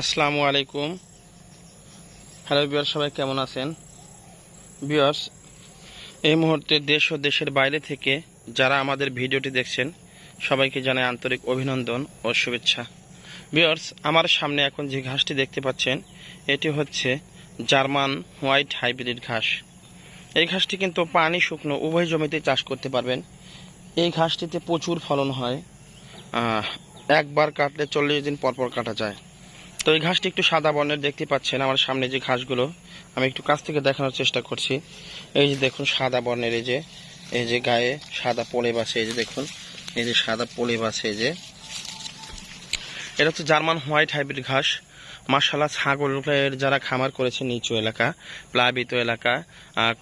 আসসালামু আলাইকুম। হ্যালো বিয়ার সবাই কেমন আছেন? বিয়ার্স এই মুহূর্তে দেশ ও দেশের বাইরে থেকে যারা আমাদের ভিডিওটি দেখছেন, সবাইকে জানাই আন্তরিক অভিনন্দন ও শুভেচ্ছা। বিয়ার্স আমার সামনে এখন যে ঘাসটি দেখতে পাচ্ছেন, এটি হচ্ছে জার্মান হোয়াইট হাইব্রিড ঘাস। এই ঘাসটি কিন্তু পানি শুকনো উভয় জমিতে চাষ করতে পারবেন। এই ঘাসটিতে প্রচুর ফলন হয়। একবার কাটলে চল্লিশ দিন পর পর কাটা যায়। তো এই ঘাসটি একটু সাদা বর্ণের, দেখতে পাচ্ছেন আমার সামনে যে ঘাসগুলো। আমি একটু কাছ থেকে দেখানোর চেষ্টা করছি। এই যে দেখুন, সাদা বর্ণের এই যে এই যে গায়ে সাদা পলেব আছে, এই যে দেখুন, এই যে সাদা পলেব আছে, এই যে। এটা হচ্ছে জার্মান হোয়াইট হাইব্রিড ঘাস। মার্শাল্লাহ ছাগলের যারা খামার করেছে নিচু এলাকা, প্লাবিত এলাকা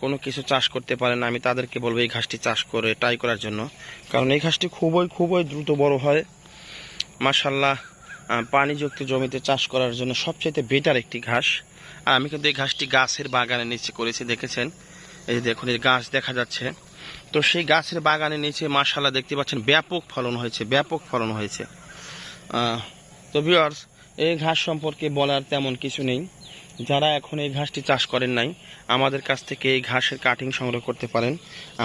কোনো কিছু চাষ করতে পারে না, আমি তাদেরকে বলব এই ঘাসটি চাষ করে ট্রাই করার জন্য। কারণ এই ঘাসটি খুবই খুবই দ্রুত বড় হয়। মার্শাল্লাহ পানিযুক্ত জমিতে চাষ করার জন্য সবচেয়ে বেটার একটি ঘাস। আর আমি কিন্তু এই ঘাসটি গাছের বাগানের নিচে করেছি, দেখেছেন? এই দেখুন, এই গাছ দেখা যাচ্ছে। তো সেই গাছের বাগানের নিচে মার্শাল্লাহ দেখতে পাচ্ছেন ব্যাপক ফলন হয়েছে, ব্যাপক ফলন হয়েছে। তো ভিউয়ার্স এই ঘাস সম্পর্কে বলার তেমন কিছু নেই। যারা এখন এই ঘাসটি চাষ করেন নাই, আমাদের কাছ থেকে এই ঘাসের কাটিং সংগ্রহ করতে পারেন।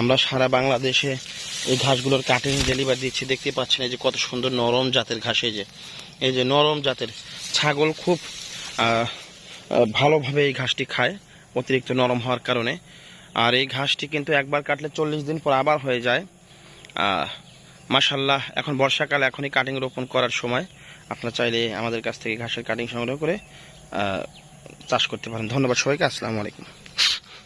আমরা সারা বাংলাদেশে এই ঘাসগুলোর কাটিং ডেলিভারি দিচ্ছি। দেখতে পাচ্ছেন এই যে কত সুন্দর নরম জাতের ঘাস এই যে। এই যে নরম জাতের ছাগল খুব ভালোভাবে এই ঘাসটি খায়, অতিরিক্ত নরম হওয়ার কারণে। আর এই ঘাসটি কিন্তু একবার কাটলে চল্লিশ দিন পর আবার হয়ে যায়। মাসাল্লাহ এখন বর্ষাকাল, এখনই কাটিং রোপণ করার সময়। আপনারা চাইলে আমাদের কাছ থেকে ঘাসের কাটিং সংগ্রহ করে চাষ করতে পারেন। ধন্যবাদ সবাইকে, আসসালামু আলাইকুম।